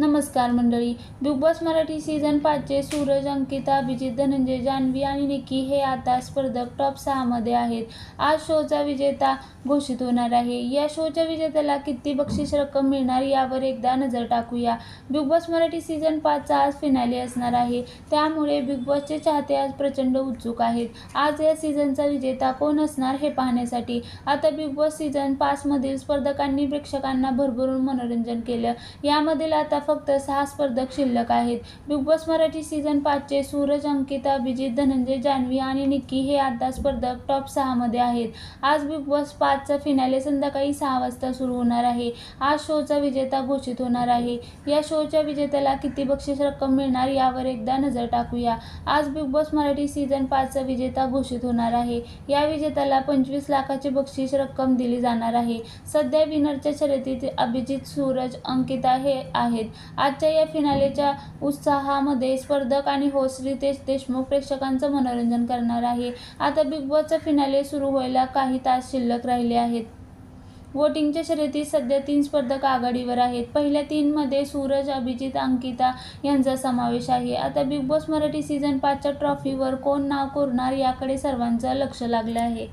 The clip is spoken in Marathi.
नमस्कार मंडळी. बिग बॉस मराठी सीझन पाचचे सूरज अंकिता अभिजित धनंजय जान्हवी आणि निकी हे आता स्पर्धक टॉप सहामध्ये आहेत. आज शोचा विजेता घोषित होणार आहे. या शोच्या विजेत्याला किती बक्षीस रक्कम मिळणार यावर एकदा नजर टाकूया. बिग बॉस मराठी सीझन पाचचा आज फिनाले असणार आहे. त्यामुळे बिग बॉसचे चाहते आज प्रचंड उत्सुक आहेत. आज या सीझनचा विजेता कोण असणार हे पाहण्यासाठी आता बिग बॉस सीझन पाचमधील स्पर्धकांनी प्रेक्षकांना भरभरून मनोरंजन केलं. यामधील आता फक्त सहा स्पर्धक शिल्लक आहेत. बिग बॉस मराठी सीझन पाचचे सूरज अंकिता अभिजित धनंजय जान्हवी आणि निक्की हे आता स्पर्धक टॉप सहामध्ये आहेत. आज बिग बॉस पाचचा फिनाले संध्याकाळी सहा वाजता सुरू होणार आहे. आज शोचा विजेता घोषित होणार आहे. या शोच्या विजेत्याला किती बक्षीस रक्कम मिळणार यावर एकदा नजर टाकूया. आज बिग बॉस मराठी सीझन पाचचा विजेता घोषित होणार आहे. या विजेत्याला पंचवीस लाखाची बक्षीस रक्कम दिली जाणार आहे. सध्या विनरच्या शर्यतीत अभिजित सूरज अंकिता हे आहेत. आजच्या या फिनालेच्या उत्साहामध्ये स्पर्धक आणि होस्ट रितेश देशमुख प्रेक्षकांचं मनोरंजन करणार आहे. आता बिग बॉसचा फिनाले सुरू व्हायला काही तास शिल्लक राहिले आहेत. वोटिंगच्या शर्यतीत सध्या तीन स्पर्धक आघाडीवर आहेत. पहिल्या तीनमध्ये सूरज अभिजित अंकिता यांचा समावेश आहे. आता बिग बॉस मराठी सीझन पाचच्या ट्रॉफीवर कोण नाव कोरणार याकडे सर्वांचं लक्ष लागलं आहे.